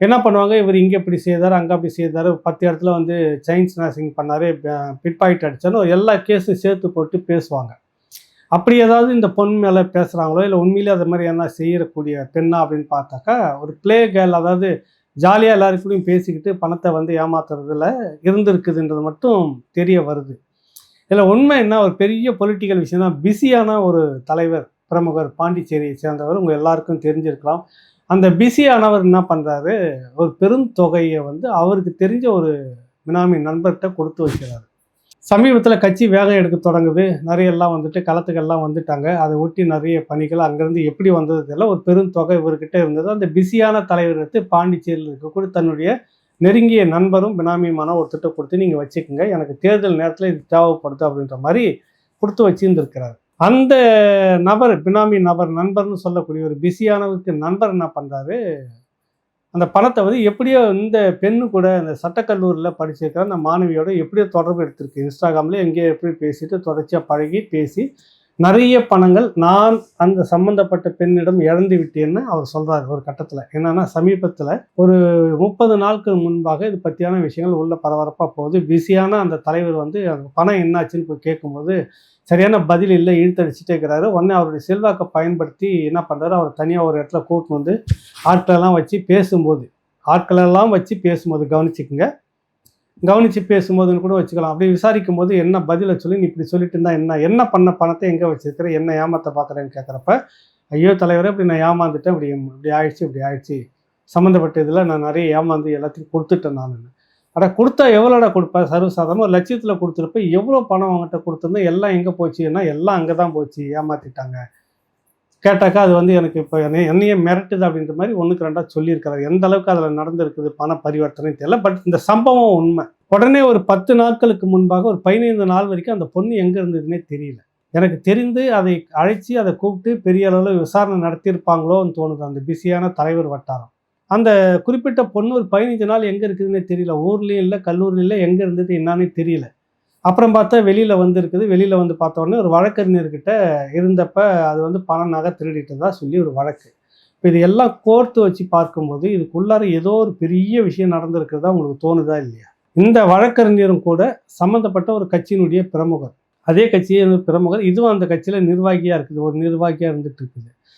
என்ன பண்ணுவாங்க? இவர் இங்கே இப்படி செய்தார் அங்கே அப்படி செய்தார். பத்து இடத்துல வந்து செயின் ஸ்நாசிங் பண்ணார் பிட் பாக்கெட் அடிச்சாலும் எல்லா கேஸும் சேர்த்து போட்டு பேசுவாங்க. அப்படி ஏதாவது இந்த பொன் மேலே பேசுகிறாங்களோ இல்லை உண்மையிலே அது மாதிரி என்ன செய்யக்கூடிய பெண்ணா அப்படின்னு பார்த்தாக்கா ஒரு ப்ளே கேர்ள் அதாவது ஜாலியாக எல்லாருக்கூடையும் பேசிக்கிட்டு பணத்தை வந்து ஏமாத்துறதுல இருந்திருக்குதுன்றது மட்டும் தெரிய வருது. இதில் உண்மை என்ன? ஒரு பெரிய பொலிட்டிக்கல் விஷயம் தான் பிஸியான ஒரு தலைவர் பிரமுகர் பாண்டிச்சேரியை சேர்ந்தவர் உங்கள் எல்லாருக்கும் தெரிஞ்சிருக்கலாம். அந்த பிஸியானவர் என்ன பண்ணுறாரு ஒரு பெருந்தொகையை வந்து அவருக்கு தெரிஞ்ச ஒரு மினாமி நண்பர்கிட்ட கொடுத்து வைக்கிறாரு. சமீபத்தில் கட்சி வேகம் எடுக்க தொடங்குது. நிறைய எல்லாம் வந்துட்டு களத்துக்கெல்லாம் வந்துட்டாங்க. அதை ஒட்டி நிறைய பணிகள் அங்கேருந்து எப்படி வந்தது தெரியல. ஒரு பெருந்தொகை இவர்கிட்ட இருந்தது. அந்த பிஸியான தலைவர் எடுத்து பாண்டிச்சேரியில் இருக்கக்கூடிய தன்னுடைய நெருங்கிய நண்பரும் பினாமியுமான ஒரு கொடுத்து நீங்கள் வச்சுக்கோங்க. எனக்கு தேர்தல் நேரத்தில் இது தேவைப்படுது அப்படின்ற மாதிரி கொடுத்து வச்சிருந்துருக்கிறார். அந்த நபர் பினாமி நபர் நண்பர்னு சொல்லக்கூடிய ஒரு பிஸியானவருக்கு நண்பர் என்ன பண்ணுறாரு அந்த பணத்தை வந்து எப்படியோ இந்த பெண்ணு கூட அந்த சட்டக்கல்லூரியில் படிச்சிருக்கிற அந்த மாணவியோட எப்படியோ தொடர்பு எடுத்திருக்கு. இன்ஸ்டாகிராமில் எங்கேயோ எப்படி பேசிட்டு தொடர்ச்சியாக பழகி பேசி நிறைய பணங்கள் நான் அந்த சம்பந்தப்பட்ட பெண்ணிடம் இழந்து விட்டேன்னு அவர் சொல்கிறார் ஒரு கட்டத்தில். என்னன்னா சமீபத்தில் ஒரு முப்பது நாட்கள் முன்பாக இது பற்றியான விஷயங்கள் உள்ள பரபரப்பாக போகுது. பிஸியான அந்த தலைவர் வந்து அந்த பணம் என்னாச்சுன்னு போய் கேட்கும்போது சரியான பதில் இல்லை இழுத்தடிச்சுட்டே இருக்கிறாரு. உடனே அவருடைய செல்வாக்கை பயன்படுத்தி என்ன பண்ணுறாரு அவர் தனியாக ஒரு இடத்துல கூட்டின்னு வந்து ஆட்களெல்லாம் வச்சு பேசும்போது ஆட்களெல்லாம் வச்சு பேசும்போது கவனிச்சுக்கோங்க. கவனித்து பேசும்போதுன்னு கூட வச்சுக்கலாம். அப்படி விசாரிக்கும் போது என்ன பதிலை சொல்லி நீ இப்படி சொல்லிட்டு இருந்தா என்ன? என்ன பண்ண பணத்தை எங்கே வச்சுருக்கிற? என்ன ஏமாத்த பார்க்குறேன்னு கேட்குறப்ப ஐயோ தலைவரே இப்படி நான் ஏமாந்துட்டேன். இப்படி இப்படி ஆயிடுச்சு இப்படி ஆயிடுச்சு. சம்மந்தப்பட்ட இதில் நான் நிறைய ஏமாந்து எல்லாத்தையும் கொடுத்துட்டேன் நான். ஆனால் கொடுத்தா எவ்வளோடா கொடுப்பேன் சர்வசாதாரணம் ஒரு லட்சியத்தில் கொடுத்துருப்ப எவ்வளோ பணம் அவங்ககிட்ட கொடுத்துருந்தேன் எல்லாம் எங்கே போச்சுன்னா எல்லாம் அங்கே தான் போச்சு. ஏமாற்றிட்டாங்க கேட்டாக்கா அது வந்து எனக்கு இப்போ என்னை என்னையே மிரட்டுது அப்படின்ற மாதிரி ஒன்றுக்கு ரெண்டாக சொல்லியிருக்கிறார். எந்த அளவுக்கு அதில் நடந்திருக்குது பண பரிவர்த்தனை தெரியல. பட் இந்த சம்பவம் உண்மை. உடனே ஒரு பத்து நாட்களுக்கு முன்பாக ஒரு பதினைந்து நாள் வரைக்கும் அந்த பொண்ணு எங்கே இருந்ததுன்னே தெரியல. எனக்கு தெரிந்து அதை அழைச்சி அதை கூப்பிட்டு பெரிய அளவில் விசாரணை நடத்தியிருப்பாங்களோன்னு தோணுது. அந்த பிஸியான தலைவர் வட்டாரம். அந்த குறிப்பிட்ட பொண்ணு ஒரு பதினஞ்சு நாள் எங்கே இருக்குதுன்னே தெரியல. ஊர்லேயும் இல்லை கல்லூரியில் இல்லை எங்கே இருந்தது என்னன்னே தெரியல. அப்புறம் பார்த்தா வெளியில் வந்துருக்குது வெளியில் வந்து பார்த்தோன்னே ஒரு வழக்கறிஞர்கிட்ட இருந்தப்ப அது வந்து பண நகை திருடிட்டதா சொல்லி ஒரு வழக்கு. இப்போ இது எல்லாம் கோர்த்து வச்சு பார்க்கும்போது இதுக்குள்ளார ஏதோ ஒரு பெரிய விஷயம் நடந்திருக்கிறதா உங்களுக்கு தோணுதா இல்லையா? இந்த வழக்கறிஞரும் கூட சம்மந்தப்பட்ட ஒரு கட்சியினுடைய பிரமுகர். அதே கட்சியை பிரமுகர். இதுவும் அந்த கட்சியில் நிர்வாகியாக இருக்குது. ஒரு நிர்வாகியாக இருந்துட்டு இருக்குது.